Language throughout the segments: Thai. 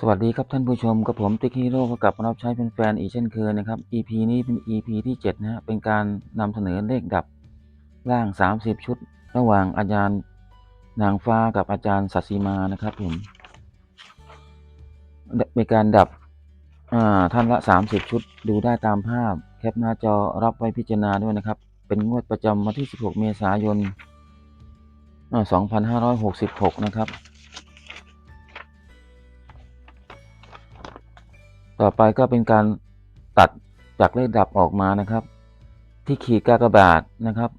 สวัสดีครับท่านผู้ชมกับผมติ๊กฮีโร่ก็กลับมารับใช้เป็นแฟนอีกเช่นเคยนะครับ EP นี้เป็น EP ที่7นะฮะเป็นการนำเสนอเลขดับร่าง 30 ชุด ระหว่างอาจารย์นางฟ้ากับอาจารย์สัตสีมานะครับผมเป็นการดับท่านละ 30 ชุดดูได้ตามภาพ แคปหน้าจอรับไว้พิจารณาด้วยนะครับ เป็นงวดประจำวันที่ 16 เมษายนอ่า2566 นะครับ ต่อไปก็เป็นการตัดจากเลขดับออกมานะครับ ที่ขีดกากบาทนะครับ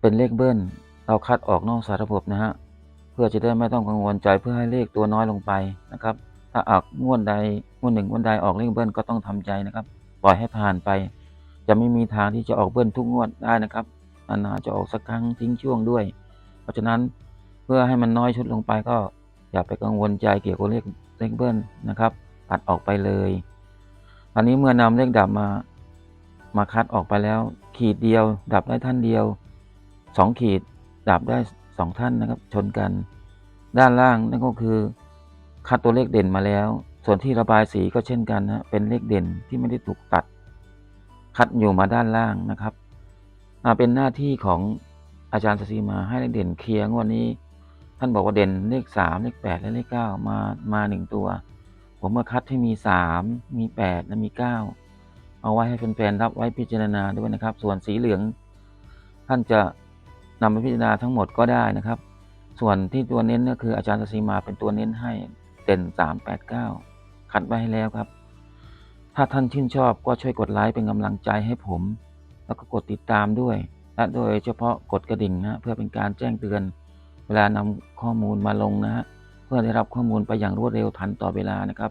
เป็นเลขเบิ้ลเราคัดออกนอกสารระบบนะฮะเพื่อจะได้ไม่ต้องกังวลใจเพื่อให้เลขตัวน้อยลงไปนะครับ ถ้าออกงวดใดงวดหนึ่งงวดใดออกเลขเบิ้ลก็ต้องทำใจนะครับ ปล่อยให้ผ่านไป จะไม่มีทางที่จะออกเบิ้ลทุกงวดได้นะครับนานๆจะออกสักครั้งทิ้งช่วงด้วย เพราะฉะนั้นเพื่อให้มันน้อยชุดลงไปก็อย่าไปกังวลใจเกี่ยวกับเลขเลขเบิ้ลนะครับ ตัดออกไปเลย อันนี้เมื่อนำเลขดับมามาคัดออกไปแล้ว ขีดเดียว ดับได้ท่านเดียวสองขีดดับได้สองท่านนะครับ ชนกัน ด้านล่างนั่นก็คือ คัดตัวเลขเด่นมาแล้ว ส่วนที่ระบายสีก็เช่นกันนะเป็นเลขเด่นที่ไม่ได้ถูกตัด คัดอยู่มาด้านล่างนะครับอ่าเป็นหน้าที่ของอาจารย์สศีมาให้เลขเด่นเคลียร์งวดนี้ ท่านบอกว่าเด่นเลขสามเลขแปดและเลขเก้ามามาหนึ่งตัว ผมมาคัดให้มีสามมีแปดและมีเก้าเอาไว้ให้แฟนๆรับไว้พิจารณาด้วยนะครับ ส่วนสีเหลือง ท่านจะนำไปพิจารณาทั้งหมดก็ได้นะครับ ส่วนที่ตัวเน้นก็คืออาจารย์สศีมาเป็นตัวเน้นให้เด่นสามแปดเก้าคัดไว้ให้แล้วครับ ถ้าท่านชื่นชอบก็ช่วยกดไลค์เป็นกำลังใจให้ผม แล้วก็กดติดตามด้วย และโดยเฉพาะกดกระดิ่งนะเพื่อเป็นการแจ้งเตือน เวลานำข้อมูลมาลงนะฮะ เพื่อได้รับข้อมูลไปอย่างรวดเร็วทันต่อเวลานะครับ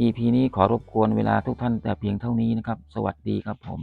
EP นี้ขอรบกวนเวลาทุกท่านแต่เพียงเท่านี้นะครับ สวัสดีครับผม